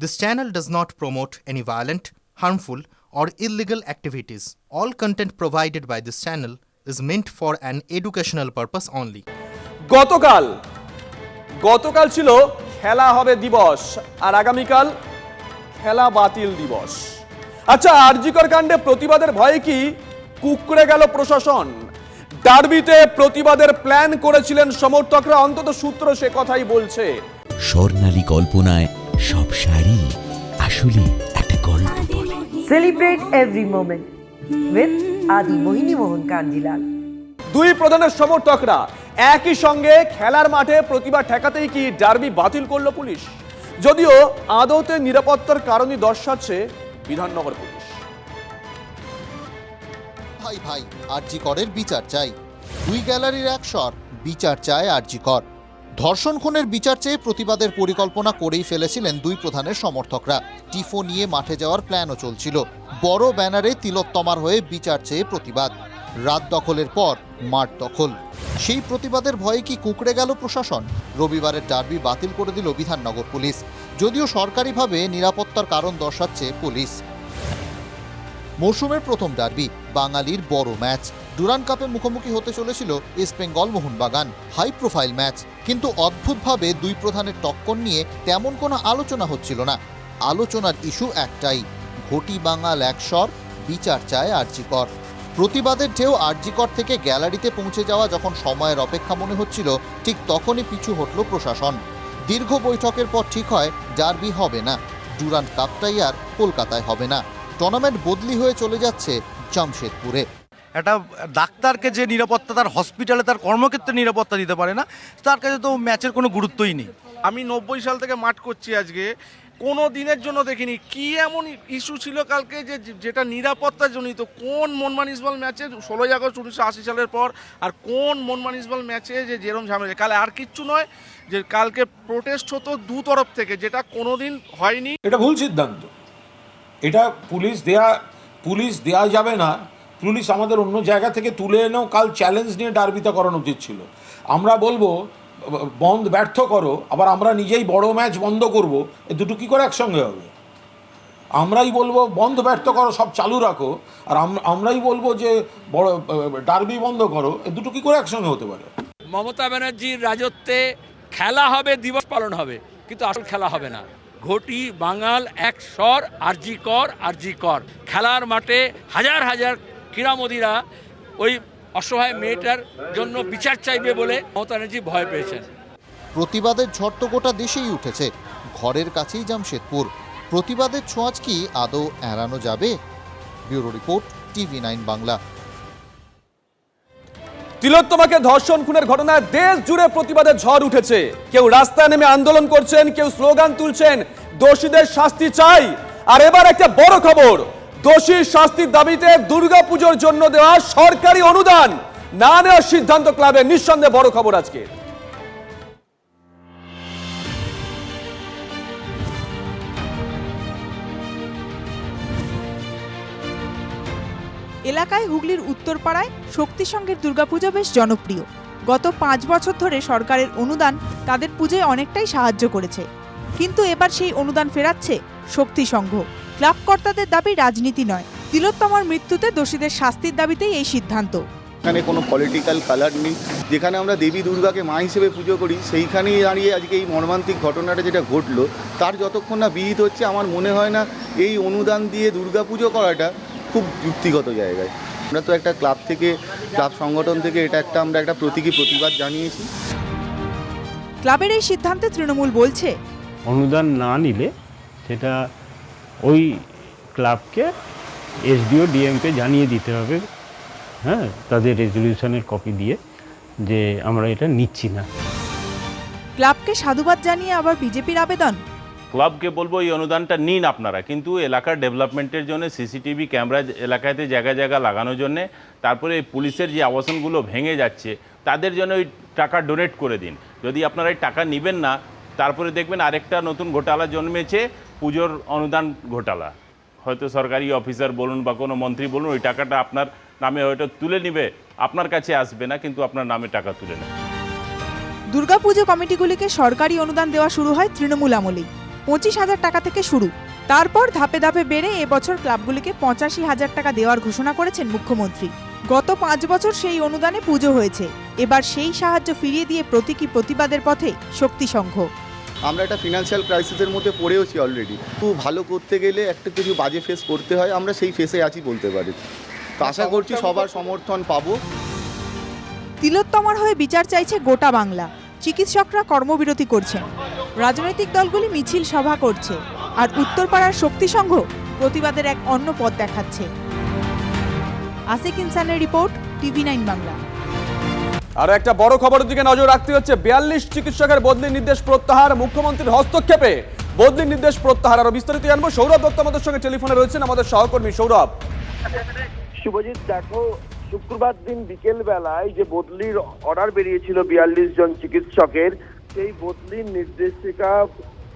This channel does not promote any violent, harmful, or illegal activities. All content provided by this channel is meant for an educational purpose only. গতকাল গতকাল ছিল খেলা হবে দিবস আর আগামীকাল খেলা বাতিল দিবস আচ্ছা আরজিকর কাণ্ডে প্রতিবাদের ভয়ে কি কুকড়ে গেল প্রশাসন ডার্বিতে প্রতিবাদের প্ল্যান করেছিলেন সমর্থকরা অন্তত সূত্র সে কথাই বলছে স্বর্ণালী কল্পনায় সব শাড়ি আসলে একটা গল্প বলে। Celebrate every moment with Adi Mohini Mohan Kanjilal. দুই প্রধানের সমর্থকরা একই সঙ্গে খেলার মাঠে প্রতিবাদ ঠেকাতেই কি ডার্বি বাতিল করল পুলিশ? যদিও আদতে নিরাপত্তার কারণই দর্শাচ্ছে বিধাননগর পুলিশ। ভাই ভাই আরজি করের বিচার চাই। দুই গ্যালারির এক স্বর বিচার চায় আরজি কর। ধর্ষণ খুনের বিচার চেয়ে প্রতিবাদের পরিকল্পনা করেই ফেলেছিলেন দুই প্রধানের সমর্থকরা। টিফো নিয়ে মাঠে যাওয়ার প্ল্যানও চলছিল। বড় ব্যানারে তিলোত্তমার হয়ে বিচার চেয়ে প্রতিবাদ। রাত দখলের পর মাঠ দখল। সেই প্রতিবাদের ভয়ে কি কুঁকড়ে গেল প্রশাসন? রবিবারের ডার্বি বাতিল করে দিল বিধাননগর পুলিশ। যদিও সরকারিভাবে নিরাপত্তার কারণ দর্শাচ্ছে পুলিশ। মৌসুমের প্রথম ডার্বি, বাঙালির বড় ম্যাচ। ডুরান কাপে মুখোমুখি হতে চলেছিল East Bengal Mohun Bagan. High profile match. কিন্তু অদ্ভুতভাবে দুই প্রধানের টক্কর নিয়ে তেমন কোনো আলোচনা হচ্ছিল না। আলোচনার ইস্যু একটাই, ঘটি বাঙাল একস্বর বিচার চায় আরজিকর। প্রতিবাদের ঢেউ আরজিকর থেকে গ্যালারিতে পৌঁছে যাওয়া যখন সময়ের অপেক্ষা মনে হচ্ছিল, ঠিক তখনই পিছু হটল প্রশাসন। দীর্ঘ বৈঠকের পর ঠিক হয়, ডার্বি হবে না। ডুরান্ট কাপটাই আর কলকাতায় হবে না। টুর্নামেন্ট বদলি হয়ে চলে যাচ্ছে জামশেদপুরে। একটা ডাক্তারকে যে নিরাপত্তা তার হসপিটালে তার কর্মক্ষেত্রে নিরাপত্তা দিতে পারে না তার কাছে তো ম্যাচের কোনো গুরুত্বই নেই। আমি নব্বই সাল থেকে মাঠ করছি আজকে কোনো দিনের জন্য দেখিনি। কি এমন ইস্যু ছিল কালকে যে যেটা নিরাপত্তা জনিত কোন মনমান ইসবল ম্যাচে ষোলোই আগস্ট উনিশশো আশি সালের পর আর কোন মনমান ইসবল ম্যাচে যে যেরম ঝামেলা কালে আর কিচ্ছু নয় যে কালকে প্রোটেস্ট হতো দু তরফ থেকে যেটা কোনোদিন হয়নি। এটা ভুল সিদ্ধান্ত। এটা পুলিশ দেয়া পুলিশ দেয়া যাবে না পুলিশ আমাদের অন্য জায়গা থেকে তুলে এনেও কাল চ্যালেঞ্জ নিয়ে ডার্বিতা করানো উচিত ছিল। আমরা বলব, বন্ধ ব্যর্থ করো, আবার আমরা নিজেই বড় ম্যাচ বন্ধ করব, এ দুটো কী করে একসঙ্গে হবে? আমরাই বলব, বন্ধ ব্যর্থ করো, সব চালু রাখো, আর আমরাই বলব যে বড় ডার্বি বন্ধ করো, এ দুটো কী করে একসঙ্গে হতে পারে? মমতা ব্যানার্জির রাজত্বে খেলা হবে, দিবস পালন হবে, কিন্তু আসল খেলা হবে না। ঘটি বাঙাল এক স্বর, আরজি কর আরজি কর। খেলার মাঠে হাজার হাজার ক্রীড়ামোদীরা ওই অসহায় মেয়েটার জন্য বিচার চাইবে বলে মমতা ব্যানার্জি ভয় পেয়েছেন। প্রতিবাদের ঝড় তো গোটা দেশেই উঠেছে। ঘরের কাছেই জামশেদপুর। প্রতিবাদের ছোঁয়াচ কি আদৌ এড়ানো যাবে? Bureau report TV nine Bangla. তিলোত্তমাকে ধর্ষণ খুনের ঘটনায় দেশ জুড়ে প্রতিবাদের ঝড় উঠেছে। কেউ রাস্তায় নেমে আন্দোলন করছেন কেউ স্লোগান তুলছেন দোষীদের শাস্তি চাই। আর এবার একটা বড় খবর। দোষীর শাস্তির দাবিতে দুর্গাপুজোর জন্য দেওয়া সরকারি অনুদান। না নেওয়ার সিদ্ধান্ত ক্লাবে নিঃসন্দেহে বড় খবর আজকে। এলাকায় হুগলির উত্তরপাড়ায় শক্তি সংঘের দুর্গাপুজো বেশ জনপ্রিয়। গত পাঁচ বছর ধরে সরকারের অনুদান তাদের পুজোয় অনেকটাই সাহায্য করেছে। কিন্তু এবার সেই অনুদান ফেরাচ্ছে শক্তি সংঘ। ক্লাব কর্তাদের দাবি রাজনীতি নয়। তিলোত্তমার মৃত্যুতে দোষীদের শাস্তির দাবিতেই এই সিদ্ধান্ত। এখানে কোনো পলিটিক্যাল কালার নেই। যেখানে আমরা দেবী দুর্গাকে মা হিসেবে পুজো করি সেইখানেই দাঁড়িয়ে আজকে এই মর্মান্তিক ঘটনাটা যেটা ঘটলো তার যতক্ষণ না বিহিত হচ্ছে আমার মনে হয় না এই অনুদান দিয়ে দুর্গা পুজো করাটা খুব যুক্তিগত জায়গায়। আমরা তো একটা ক্লাব থেকে ক্লাব সংগঠন থেকে এটা একটা আমরা একটা প্রতীকী প্রতিবাদ জানিয়েছি। ক্লাবের এই সিদ্ধান্তে তৃণমূল বলছে অনুদান না নিলে সেটা ওই ক্লাবকে এসডিও ডিএমকে জানিয়ে দিতে হবে হ্যাঁ তাদের রেজলিউশনের কপি দিয়ে যে আমরা এটা নিচ্ছি না। ক্লাবকে সাধুবাদ জানিয়ে আবার বিজেপির আবেদন? ক্লাবকে বলব এই অনুদানটা নিন আপনারা। কিন্তু এলাকার ডেভেলপমেন্টের জন্য সিসিটিভি ক্যামেরা এলাকাতে জায়গা জায়গা লাগানোর জন্য তারপরে এই পুলিশের যে আবাসনগুলো ভেঙে যাচ্ছে তাদের জন্য ওই টাকা ডোনেট করে দিন। যদি আপনারা এই টাকা নেবেন না তারপরে দেখবেন আরেকটা নতুন ঘোটালা জন্মেছে পুজোর অনুদান ঘোটালা। হয়তো সরকারি অফিসার বলুন বা কোনো মন্ত্রী বলুন, ওই টাকাটা আপনার নামে হয়তো তুলে নিবে, আপনার কাছে আসবে না, কিন্তু আপনার নামে টাকা তুলে নেবে। দুর্গাপুজো কমিটিগুলিকে সরকারি অনুদান দেওয়া শুরু হয় তৃণমূল আমলেই। পঁচিশ হাজার টাকা থেকে শুরু। তারপর ধাপে ধাপে বেড়ে এবছর ক্লাবগুলিকে পঁচাশি হাজার টাকা দেওয়ার ঘোষণা করেছেন মুখ্যমন্ত্রী। গত পাঁচ বছর সেই অনুদানে পুজো হয়েছে। এবার সেই সাহায্য ফিরিয়ে দিয়ে প্রতীকী প্রতিবাদের পথে শক্তি সংঘ। আমরা একটা ফিনান্সিয়াল ক্রাইসিসের মধ্যে পড়েওছি অলরেডি খুব ভালো করতে গেলে একটা কিছু বাজে ফেস করতে হয় আমরা সেই ফেসে আছি বলতে পারি তো আশা করছি সবার সমর্থন পাবো। তিলোত্তমার হয়ে বিচার চাইছে গোটা বাংলা। চিকিৎসকরা কর্মবিরতি করছেন। রাজনৈতিক দলগুলি মিছিল সভা করছে। আর উত্তরপাড়ার শক্তি সংঘ প্রতিবাদের এক অন্য পথ দেখাচ্ছে। আসিক ইনসানের রিপোর্ট টিভি নাইন বাংলা। আর একটা বড় খবরের দিকে নজর রাখতে হচ্ছে। বিয়াল্লিশ চিকিৎসকের বদলি নির্দেশ প্রত্যাহার, মুখ্যমন্ত্রীর হস্তক্ষেপে বদলি নির্দেশ প্রত্যাহার। আরও বিস্তারিত জানব। সৌরভ দত্ত আমাদের সঙ্গে টেলিফোনে রয়েছেন আমাদের সহকর্মী। সৌরভ। শুভজিৎ, দেখো, শুক্রবার দিন বিকেল বেলায় যে বদলির অর্ডার বেরিয়েছিল বিয়াল্লিশ জন চিকিৎসকের, সেই বদলির নির্দেশিকা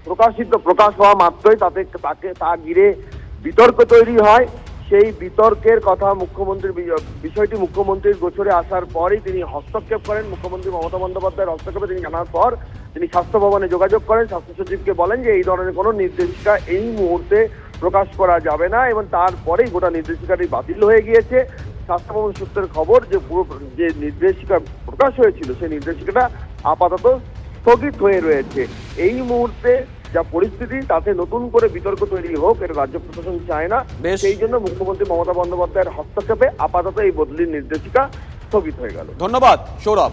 প্রকাশিত, প্রকাশ হওয়া মাত্রই তাতে, তাকে তা ঘিরে বিতর্ক তৈরি হয়। সেই বিতর্কের কথা মুখ্যমন্ত্রীর বিষয়টি মুখ্যমন্ত্রীর গোচরে আসার পরই তিনি হস্তক্ষেপ করেন। মুখ্যমন্ত্রী মমতা বন্দ্যোপাধ্যায়ের হস্তক্ষেপে তিনি জানার পর তিনি স্বাস্থ্য ভবনে যোগাযোগ করেন। স্বাস্থ্য সচিবকে বলেন যে, এই ধরনের কোনো নির্দেশিকা এই মুহূর্তে প্রকাশ করা যাবে না। এবং তারপরেই গোটা নির্দেশিকাটি বাতিল হয়ে গিয়েছে। স্বাস্থ্য ভবন সূত্রের খবর যে, পুরো যে নির্দেশিকা প্রকাশ হয়েছিল, সেই নির্দেশিকাটা আপাতত স্থগিত হয়ে রয়েছে। এই মুহূর্তে যা পরিস্থিতি তাতে নতুন করে বিতর্ক তৈরি হোক এটা রাজ্য প্রশাসন চায় না। সেই জন্য মুখ্যমন্ত্রী মমতা বন্দ্যোপাধ্যায়ের হস্তক্ষেপে আপাতত এই বদলির নির্দেশিকা স্থগিত হয়ে গেল। ধন্যবাদ সৌরভ।